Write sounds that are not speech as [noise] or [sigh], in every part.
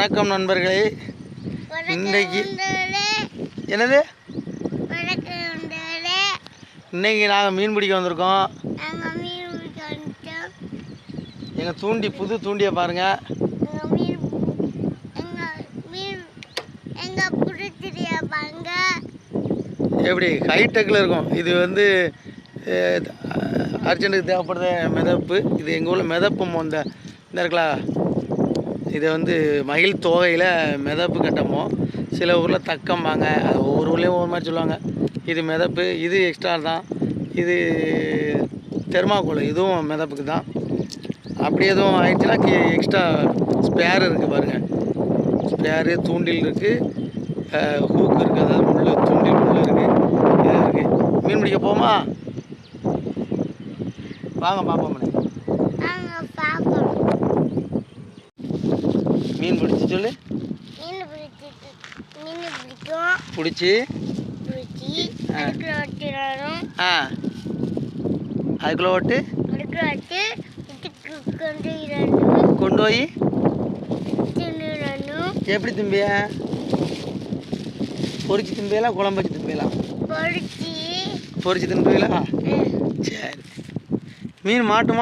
வணக்கம் நண்பர்களே. இன்றைக்கு என்னது. இன்னைக்கு நாங்கள் மீன் பிடிக்க வந்திருக்கோம். எங்கள் தூண்டி புது தூண்டியை பாங்க எப்படி ஹைடெக்கில் இருக்கும். இது வந்து அர்ஜென்ட்டுக்கு தேவைப்படுற மிதப்பு. இது எங்கள் ஊரில் மிதப்பு மோ- இந்த இந்த இருக்கலா இதை வந்து மயில் தோகையில் மிதப்பு கட்டமோ சில ஊரில் தக்கம்பாங்க அது ஒவ்வொரு ஊர்லேயும் ஒவ்வொரு மாதிரி சொல்லுவாங்க. இது மிதப்பு இது எக்ஸ்ட்ரா தான். இது தெர்மாக்கோல் இதுவும் மிதப்புக்கு தான். அப்படி எதுவும் ஆயிடுச்சுன்னா எக்ஸ்ட்ரா ஸ்பேர் இருக்குது பாருங்கள் ஸ்பேரு தூண்டில் இருக்குது ஹூக் இருக்குது அதாவது முள் தூண்டில் முள் இருக்குது இது இருக்குது மீன் பிடிக்க போமா வாங்க பார்ப்போம் நாங்க பாப்போம் மீன் பிடிச்சி சொல்லு. பிடிச்சி. ஆ. அதுக்குள்ளே ஓட்டு. கொண்டு போய் எப்படி திம்பிய? பொரிச்சு திம்பியலாம் குழம்பு வச்சு திம்பியலாம் பொரிச்சு தின்பீங்களா சரி. மீன்? மாட்டும்.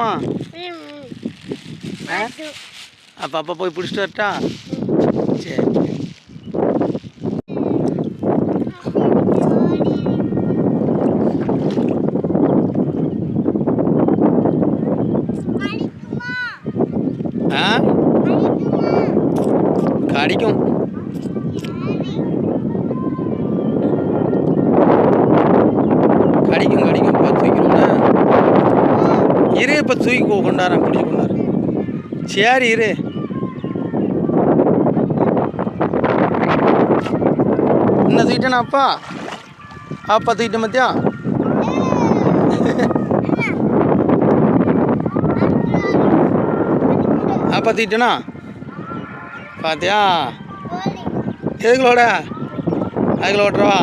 அப்போ அப்போ போய் பிடிச்சிட்டு வரட்டா? இப்போ தூக்கி கொ- பிடிச்சி கொண்டாரு சரி இரு. என்ன தூக்கிட்டேனா அப்பா? அப்பா தூக்கிட்டேன் மத்தியா அப்பா தூக்கிட்டேனா? பாத்தியா? எதுக்குள்ள ஓட? அதுக்குள்ள ஓட்டுறவா?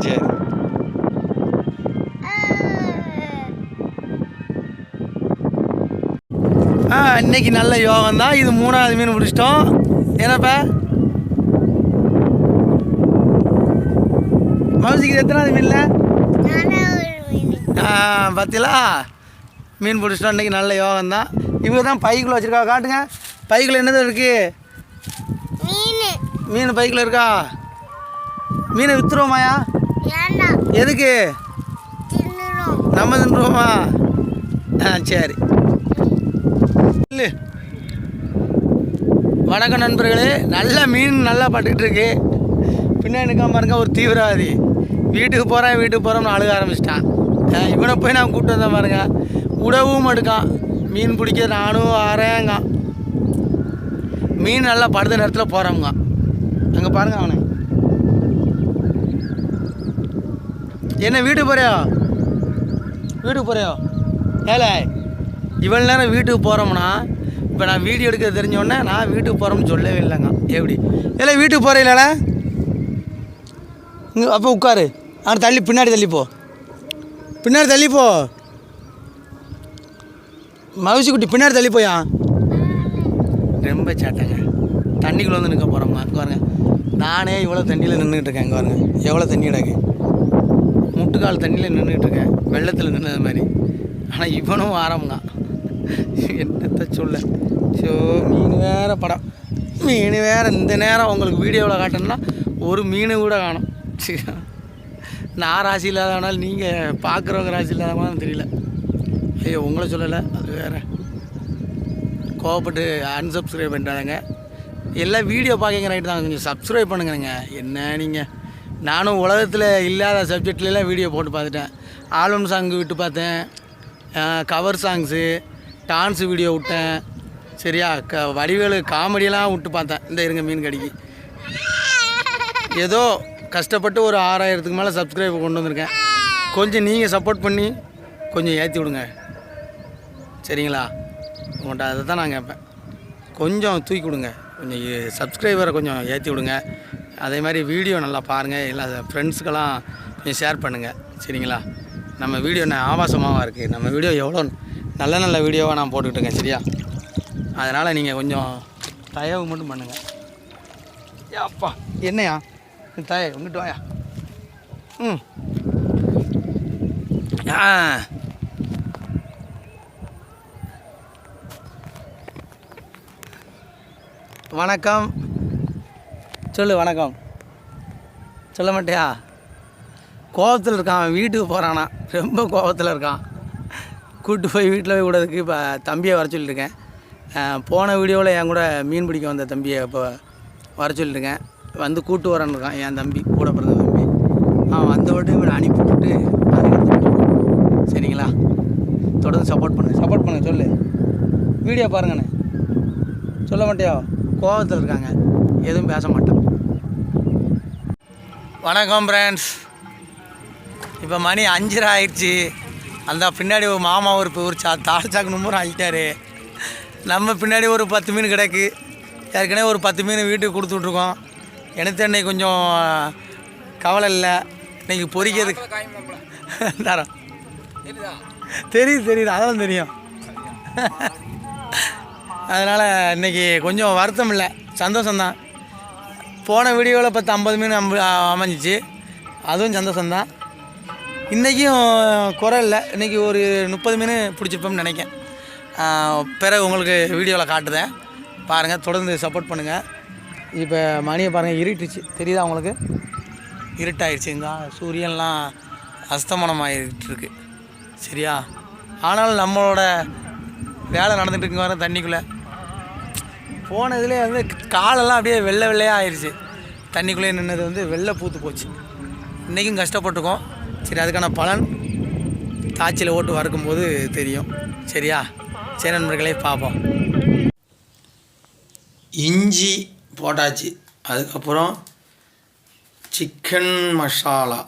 சரி. இன்னைக்கு நல்ல யோகம் தான். இது மூணாவது மீன் பிடிச்சிட்டோம். என்னப்பா? மவுசிக்கு எத்தனாவது மீன்ல. ஆ பார்த்தீங்களா மீன் பிடிச்சிட்டோம். இன்னைக்கு நல்ல யோகம் தான். இவங்க தான் பைக்குள்ள வச்சுருக்கா காட்டுங்க. பைக்குள்ள என்னது இருக்குது மீனு. மீன் பைக்கில் இருக்கா? மீனை விற்றுருவோமாயா. எதுக்கு. நம்ம தின்றுவோமா ஆ சரி. வணக்கம் நண்பர்களே. நல்ல மீன் நல்லா பட்டுக்கிட்டு இருக்கு பின்னாடி நிற்காம பாருங்க ஒரு தீவிரவாதி. வீட்டுக்கு போகிறேன் வீட்டுக்கு போகிறோம்னு அழுக ஆரம்பிச்சிட்டான் இவனை போய் நான் கூப்பிட்டு வந்தேன் பாருங்க. உடவும் எடுக்கான். மீன் பிடிக்க நானும் ஆறேங்க மீன் நல்லா படுத்த நேரத்தில் போகிறோம்ங்க அங்கே பாருங்க அவனை. என்ன வீட்டுக்கு போறியா? வீட்டுக்கு போறியோ? ஏழை இவ்வளோ நேரம் வீட்டுக்கு போகிறோம்னா இப்போ நான் வீடியோ எடுக்க தெரிஞ்சோடனே நான் வீட்டுக்கு போகிறோம்னு சொல்லவே இல்லைங்க. எப்படி? இல்லை வீட்டுக்கு போகிறீங்களா இங்கே அப்போ உட்காரு. ஆனால் தள்ளி பின்னாடி தள்ளிப்போ போ. பின்னாடி தள்ளிப்போ மகிழ்ச்சி குட்டி பின்னாடி தள்ளி போயா? ரொம்ப சேட்டைங்க. தண்ணிக்குள்ளே வந்து நிற்க போகிறோம்மா அங்கே பாருங்க. நானே இவ்வளோ தண்ணியில் நின்றுக்கிட்டு இருக்கேன் இங்கே பாருங்க. எவ்வளோ தண்ணி கிடக்கு? முட்டுக்கால் தண்ணியில் நின்றுக்கிட்டு இருக்கேன். வெள்ளத்தில் நின்றது மாதிரி. ஆனால் இவனும் ஆரம்பங்க என்னத்தை சொல்ல? ஸோ மீன் வேறு படம். மீன் வேறு இந்த நேரம் உங்களுக்கு வீடியோவில் காட்டணும்னா ஒரு மீன் கூட காணும். நான் ராசி இல்லாதவனால் நீங்கள் பார்க்குறவங்க ராசி இல்லாதவங்க தெரியல. ஐயோ உங்களை சொல்லலை அது வேற. கோவப்பட்டு அன்சப்ஸ்கிரைப் பண்ணிட்டாங்க எல்லாம் வீடியோ பார்க்குங்க ரைட்டு தான். கொஞ்சம் சப்ஸ்கிரைப் பண்ணுங்கங்க என்ன நீங்கள் நானும் உலகத்தில் இல்லாத சப்ஜெக்ட்லாம் வீடியோ போட்டு பார்த்துட்டேன். ஆல்பம் சாங் விட்டு பார்த்தேன். கவர் சாங்ஸு டான்ஸ் வீடியோ விட்டேன். சரியா? க வடிவேலு காமெடியெல்லாம் விட்டு பார்த்தேன். இந்த இருங்க மீன் கடிக்கு. ஏதோ கஷ்டப்பட்டு ஒரு ஆறாயிரத்துக்கு மேலே சப்ஸ்கிரைப் கொண்டு வந்திருக்கேன். கொஞ்சம் நீங்கள் சப்போர்ட் பண்ணி கொஞ்சம் ஏற்றி விடுங்க. சரிங்களா? உங்கள்கிட்ட அதை தான் நான் கேட்பேன். கொஞ்சம் தூக்கி கொடுங்க. கொஞ்சம் சப்ஸ்கிரைபரை கொஞ்சம் ஏற்றி விடுங்க. அதே மாதிரி வீடியோ நல்லா பாருங்கள் எல்லா ஃப்ரெண்ட்ஸுக்கெல்லாம் கொஞ்சம் ஷேர் பண்ணுங்கள் சரிங்களா? நம்ம வீடியோ நான் ஆபாசமாக இருக்குது நம்ம வீடியோ எவ்வளோ நல்ல நல்ல வீடியோவாக நான் போட்டுக்கிட்டு இருக்கேன் சரியா? அதனால் நீங்கள் கொஞ்சம் தயவு மட்டும் பண்ணுங்கள் ஏப்பா என்னையா? நீ தய வாயா. ம். ஆ. வணக்கம். சொல்லு வணக்கம். சொல்ல மாட்டியா? கோவத்தில் இருக்கான் வீட்டுக்கு போகிறானா ரொம்ப கோவத்தில் இருக்கான். கூட்டு போய் வீட்டில் போய் விடுறதுக்கு இப்போ தம்பியை வர சொல்லியிருக்கேன். போன வீடியோவில் என் கூட மீன் பிடிக்க வந்த தம்பியை இப்போ வர சொல்லியிருக்கேன். வந்து கூட்டு வரேன்னு இருக்கான் என் தம்பி கூட பிறந்த தம்பி. அவன் வந்த உடனே இவனை அனுப்பி விட்டுட்டு சரிங்களா? தொடர்ந்து சப்போர்ட் பண்ணு சப்போர்ட் பண்ணு சொல்லு. வீடியோ பாருங்கண்ணே. சொல்ல மாட்டியா? கோவத்தில் இருக்காங்க. எதுவும் பேச மாட்டேன். வணக்கம் ஃப்ரெண்ட்ஸ் இப்போ மணி அஞ்சரை ஆயிடுச்சு. அந்த பின்னாடி ஒரு மாமா ஒரு ஒரு சா தாழ்ச்சாக்கு நம்பரும் ஆகிட்டாரு நம்ம பின்னாடி ஒரு பத்து மீன் கிடக்கு. ஏற்கனவே ஒரு பத்து மீன் வீட்டுக்கு கொடுத்து விட்ருக்கோம் எனக்கு இன்னைக்கு கொஞ்சம் கவலை இல்லை. இன்னைக்கு பொறிக்கிறதுக்கு [laughs] தரோம். தெரியுது தெரியுது. அதெல்லாம் தெரியும். அதனால் இன்னைக்கு கொஞ்சம் வருத்தம் இல்லை. சந்தோஷம்தான். போன வீடியோவில் பத்து ஐம்பது மீன் அம்ப அமைஞ்சிச்சு. அதுவும் சந்தோஷம்தான். இன்றைக்கும் குறை இல்லை இன்றைக்கி ஒரு முப்பது மீன் பிடிச்சிருப்போம்னு நினைக்கேன். பிறகு உங்களுக்கு வீடியோவில் காட்டுறேன். பாருங்கள் தொடர்ந்து சப்போர்ட் பண்ணுங்கள் இப்போ மணியை பாருங்கள் இருட்டுச்சு. தெரியுதா உங்களுக்கு? இருட்டாயிடுச்சுங்க சூரியன்லாம் அஸ்தமனம் ஆகிட்டுருக்கு சரியா? ஆனாலும் நம்மளோட வேலை நடந்துட்டு இருக்குங்க வர தண்ணிக்குள்ளே. போன இதுலேயே வந்து காலெல்லாம் அப்படியே வெள்ளை வெள்ளையாக ஆயிடுச்சு தண்ணிக்குள்ளேயே நின்னது வந்து வெள்ளை பூத்து போச்சு. இன்றைக்கும் கஷ்டப்பட்டுருக்கோம். சரி அதுக்கான பலன் தாச்சியில் ஓட்டு வறுக்கும்போது தெரியும். சரியா? சரி நண்பர்களே பார்ப்போம். இஞ்சி போட்டாச்சு. அதுக்கப்புறம் சிக்கன் மசாலா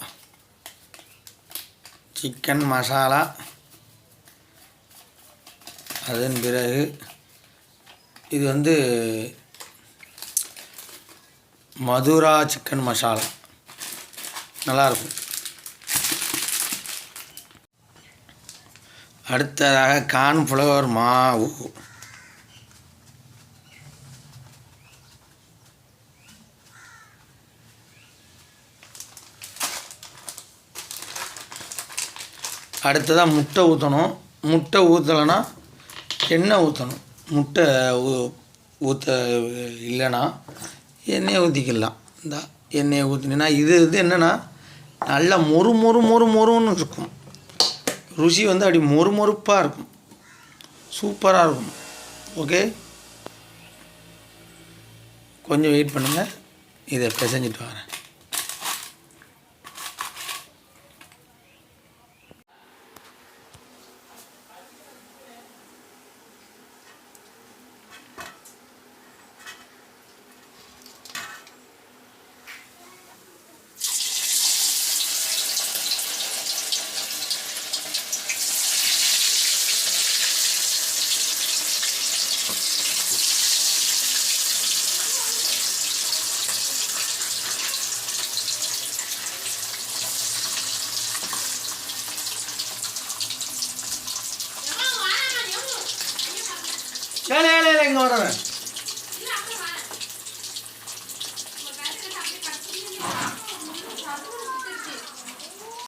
சிக்கன் மசாலா அதன் பிறகு இது வந்து மதுரா சிக்கன் மசாலா நல்லாயிருக்கும் அடுத்ததாக கார்ன்ஃப்ளவர் மாவு அடுத்ததாக முட்டை ஊற்றணும் முட்டை ஊற்றலைன்னா எண்ணெய் ஊற்றணும் முட்டை ஊ ஊற்ற இல்லைன்னா எண்ணெயை ஊற்றிக்கலாம் இந்த எண்ணெயை ஊற்றினா இது இது என்னென்னா நல்லா மொறு மொறு மொறு மொறுன்னு இருக்கும். ருசி வந்து அப்படி மொறுமொறுப்பாக இருக்கும். சூப்பராக இருக்கும். ஓகே கொஞ்சம் வெயிட் பண்ணுங்கள் இதை பிசைஞ்சிட்டு வரேன். இங்கே